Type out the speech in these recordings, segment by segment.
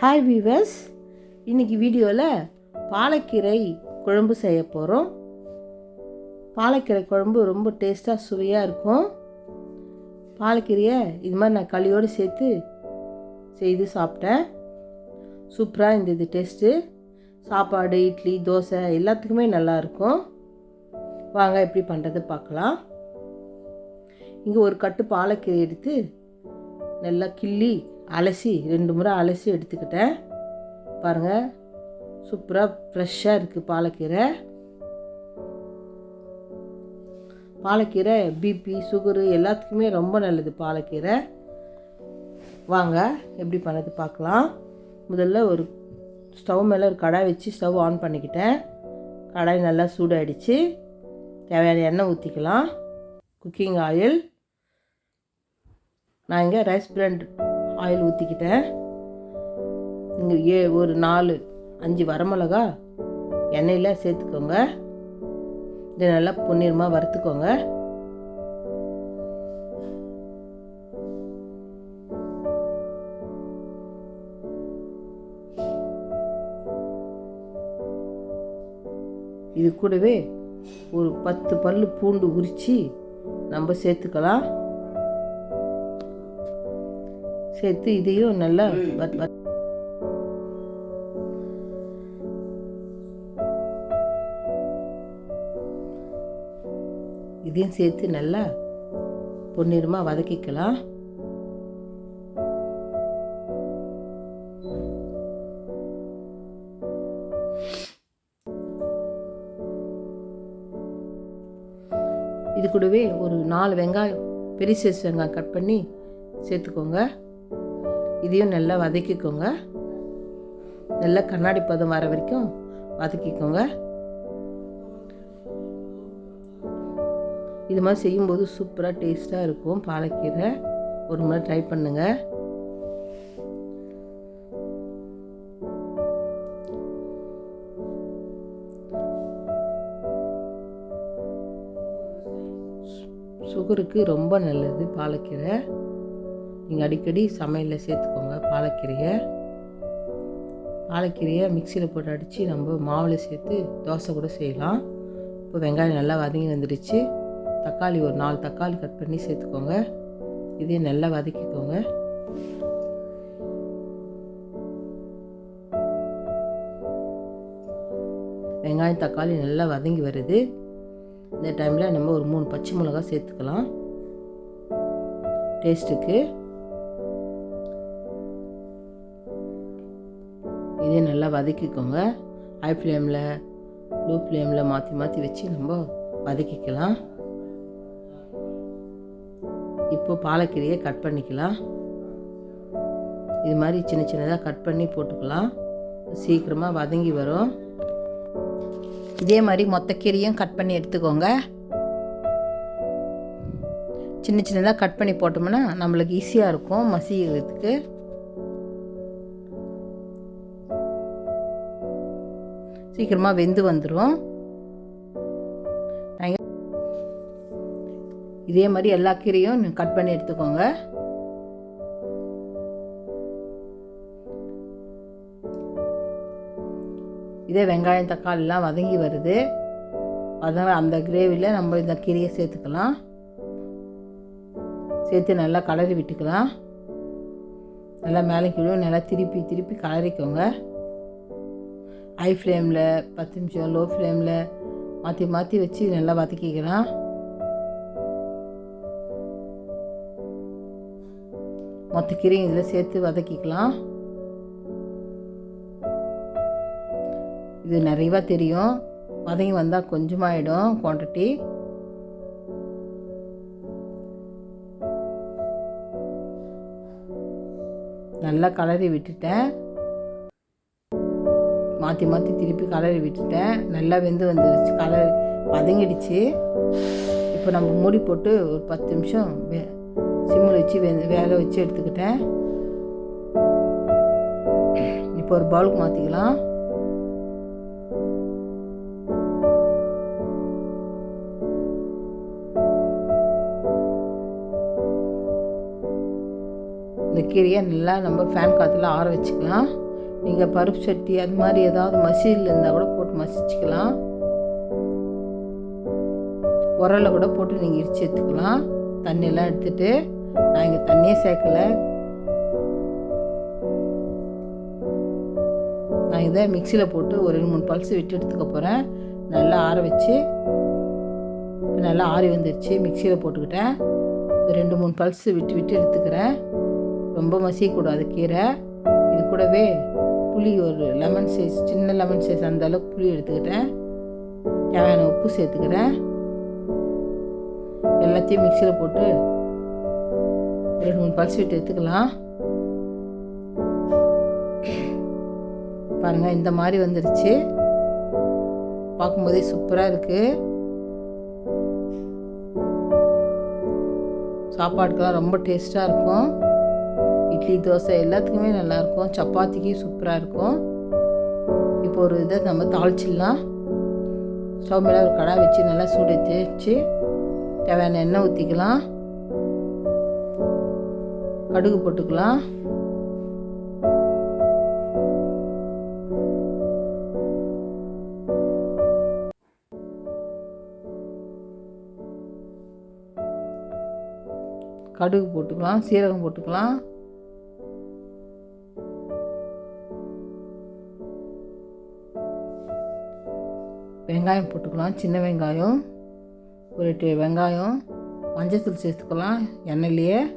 Hi viewers இன்னைக்கு வீடியோவில் பாலக்கீரை குழம்பு செய்ய போகிறோம் பாலக்கீரை குழம்பு ரொம்ப டேஸ்ட்டாக சுவையாக இருக்கும். பாலக்கீரையை இது மாதிரி நான் களியோடு சேர்த்து செய்து சாப்பிட்டேன். சூப்பராக இருந்தது டேஸ்ட்டு சாப்பாடு இட்லி தோசை எல்லாத்துக்குமே நல்லாயிருக்கும் வாங்க எப்படி பண்ணுறது பார்க்கலாம். இங்கே ஒரு கட்டு பாலக்கீரை எடுத்து நல்லா கிள்ளி அலசி ரெண்டு முறை அலசி எடுத்துக்கிட்டேன். பாருங்கள் சூப்பராக ஃப்ரெஷ்ஷாக இருக்குது பாலக்கீரை. பாலக்கீரை பிபி சுகரு எல்லாத்துக்குமே ரொம்ப நல்லது பாலக்கீரை. வாங்க எப்படி பண்ணது பார்க்கலாம். முதல்ல ஒரு ஸ்டவ் மேலே ஒரு கடாய் வச்சு ஸ்டவ் ஆன் பண்ணிக்கிட்டேன். கடாய் நல்லா சூடாயிடுச்சு. தேவையான எண்ணெய் ஊற்றிக்கலாம் குக்கிங் ஆயில். நான் இங்கே ரைஸ் பிராண்ட் ஆயில் ஊற்றிக்கிட்டேன் இங்கே ஏ ஒரு நாலு அஞ்சு வரமிளகா எண்ணெயில் சேர்த்துக்கோங்க. இதை நல்லா பொன்னிறமாக வறுத்துக்கோங்க. இது கூடவே ஒரு பத்து பல் பூண்டு உரித்து நம்ம சேர்த்துக்கலாம். சேர்த்து இதையும் நல்லா இதையும் சேர்த்து நல்லா பொன்னிறமாக வதக்கிக்கலாம். இது கூடவே ஒரு நாலு வெங்காயம் பெரிய சைஸ் வெங்காயம் கட் பண்ணி சேர்த்துக்கோங்க. இதையும் நல்லா வதக்கிக்கோங்க. நல்லா கண்ணாடி பதம் வர வரைக்கும் வதக்கிக்கோங்க. இது மாதிரி செய்யும்போது சூப்பராக டேஸ்ட்டாக இருக்கும் பாலக்கீரை. ஒரு முறை ட்ரை பண்ணுங்கள் சுகருக்கு ரொம்ப நல்லது பாலக்கீரை. நீங்கள் அடிக்கடி சமையலில் சேர்த்துக்கோங்க. பாலக்கீரையை. பாலக்கீரையை மிக்சியில் போட்டு அடித்து நம்ம மாவில் சேர்த்து தோசை கூட செய்யலாம். இப்போ வெங்காயம் நல்லா வதங்கி வந்துடுச்சு. தக்காளி ஒரு நாலு தக்காளி கட் பண்ணி சேர்த்துக்கோங்க. இதையும் நல்லா வதக்கிக்கோங்க. வெங்காயம் தக்காளி நல்லா வதங்கி வருது. இந்த டைமில் நம்ம ஒரு மூணு பச்சை மிளகா சேர்த்துக்கலாம். டேஸ்ட்டுக்கு. நல்லா வதக்கிக்கோங்க. ஹை ஃப்ளேமில் லோ ஃப்ளேமில் மாற்றி மாற்றி வச்சு நம்ம வதக்கிக்கலாம். இப்போ பாலக்கீரையை கட் பண்ணிக்கலாம். இது மாதிரி சின்ன சின்னதாக கட் பண்ணி போட்டுக்கலாம். சீக்கிரமாக வதங்கி வரும். இதே மாதிரி மொத்த கீரையும் கட் பண்ணி எடுத்துக்கோங்க. சின்ன சின்னதாக கட் பண்ணி போட்டோம்னா நம்மளுக்கு ஈஸியாக இருக்கும் மசிக்கிறதுக்கு சீக்கிரமாக வெந்து வந்துடும் இதே மாதிரி எல்லா கீரையும் கட் பண்ணி எடுத்துக்கோங்க. இதே வெங்காயம் தக்காளிலாம் வதங்கி வருது. அதனால் அந்த கிரேவியில் நம்ம இந்த கீரையை சேர்த்துக்கலாம். சேர்த்து நல்லா கலரி விட்டுக்கலாம். நல்லா மேலே கீழே நல்லா திருப்பி திருப்பி கலரிக்கோங்க ஹை ஃப்ளேமில் பத்து நிமிஷம் லோ ஃப்ளேமில் மாற்றி மாற்றி வச்சு நல்லா வதக்கிக்கலாம். மொத்த கீரையும் இதில் சேர்த்து வதக்கிக்கலாம். இது நிறையவா தெரியும். வதங்கி வந்தால் கொஞ்சமாயிடும் குவான்டிட்டி நல்லா கலரி விட்டுட்டேன். மாற்றி மாற்றி திருப்பி கலரி விட்டுட்டேன். நல்லா வெந்து வந்துடுச்சு கலர் வதங்கிடுச்சு இப்போ நம்ம மூடி போட்டு ஒரு பத்து நிமிஷம் வே சிம்மில் வச்சு வே வேலை வச்சு எடுத்துக்கிட்டேன். இப்போ ஒரு பவுலுக்கு மாற்றிக்கலாம் இந்த கீரையை நல்லா நம்ம ஃபேன் காற்றுல ஆற வச்சுக்கலாம். நீங்கள் பருப்பு சட்டி அது மாதிரி ஏதாவது மசியில் இருந்தால் கூட போட்டு மசிச்சுக்கலாம். உரலை கூட போட்டு நீங்கள் இடிச்சு எடுத்துக்கலாம். தண்ணியெல்லாம் எடுத்துட்டு நான் இங்கே தண்ணியே சேர்க்கலை. நான் இதை மிக்சியில் போட்டு ஒரு ரெண்டு மூணு பல்ஸ் விட்டு எடுத்துக்க போகிறேன் நல்லா ஆற வச்சு இப்போ நல்லா ஆறி வந்துடுச்சு மிக்சியில் போட்டுக்கிட்டேன். ரெண்டு மூணு பல்ஸ் விட்டு விட்டு எடுத்துக்கிறேன். ரொம்ப மசியக்கூடாது கீரை. இது கூடவே புளி ஒரு லெமன் சைஸ் சின்ன லெமன் சைஸ் அந்த அளவுக்கு புளி எடுத்துக்கிட்டேன். தேவையான உப்பு சேர்த்துக்கிறேன். எல்லாத்தையும் மிக்சியில் போட்டு ரெண்டு மூணு பல்ஸ் விட்டு எடுத்துக்கலாம். பாருங்கள் இந்த மாதிரி வந்துடுச்சு பார்க்கும்போதே சூப்பராக இருக்குது சாப்பாட்டுக்கெல்லாம் ரொம்ப டேஸ்ட்டாக இருக்கும். இட்லி தோசை எல்லாத்துக்குமே நல்லாயிருக்கும். சப்பாத்திக்கு சூப்பராக இருக்கும். இப்போ ஒரு இதை நம்ம தாளிச்சிடலாம். ஸ்டவ் மேலே ஒரு கடா வச்சு நல்லா சூடு தேய்ச்சி தேவையான எண்ணெய் ஊற்றிக்கலாம் கடுகு போட்டுக்கலாம். கடுகு போட்டுக்கலாம் சீரகம் போட்டுக்கலாம். வெங்காயம் போட்டுக்கலாம். சின்ன வெங்காயம் ஒரு எட்டு வெங்காயம் மஞ்சத்தூள் சேர்த்துக்கலாம். எண்ணெயிலேயே.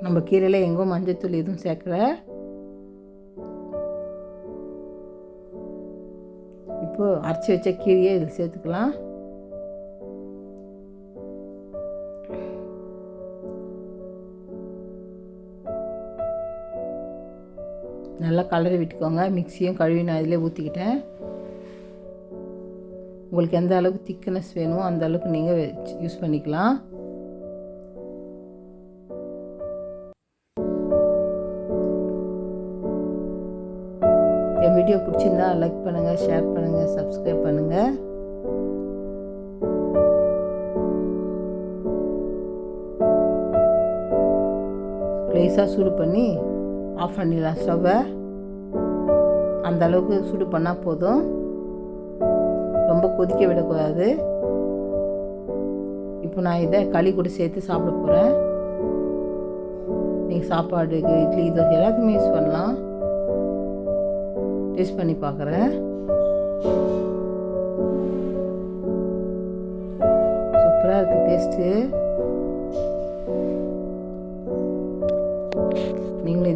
நம்ம கீரையில் எங்கும் மஞ்சத்தூள் எதுவும் சேர்க்கல. இப்போது அரைச்சி வச்ச கீரையை இதில் சேர்த்துக்கலாம். நல்லா கலரி விட்டுக்கோங்க. மிக்சியும் கழுவி நான் இதிலே ஊற்றிக்கிட்டேன் உங்களுக்கு எந்த அளவுக்கு திக்னஸ் வேணுமோ அந்த அளவுக்கு நீங்கள் யூஸ் பண்ணிக்கலாம். என் வீடியோ பிடிச்சிருந்தா லைக் பண்ணுங்கள் ஷேர் பண்ணுங்கள் சப்ஸ்கிரைப் பண்ணுங்கள் லேசாக சூடு பண்ணி ஆஃப் பண்ணிடலாம். ஸ்டவ்வை அந்த அளவுக்கு சூடு பண்ணால் போதும். ரொம்ப கொதிக்க விடக்கூடாது. இப்போ நான் இதை களி கூட சேர்த்து சாப்பிட போகிறேன் நீங்கள் சாப்பாடுக்கு இட்லி தோசை எல்லாத்துக்குமே யூஸ் பண்ணலாம். டேஸ்ட் பண்ணி பார்க்குறேன் சூப்பராக இருக்குது டேஸ்ட்டு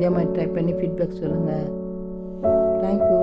இதே மாதிரி ட்ரை பண்ணி ஃபீட்பேக் சொல்லுங்கள் தேங்க்யூ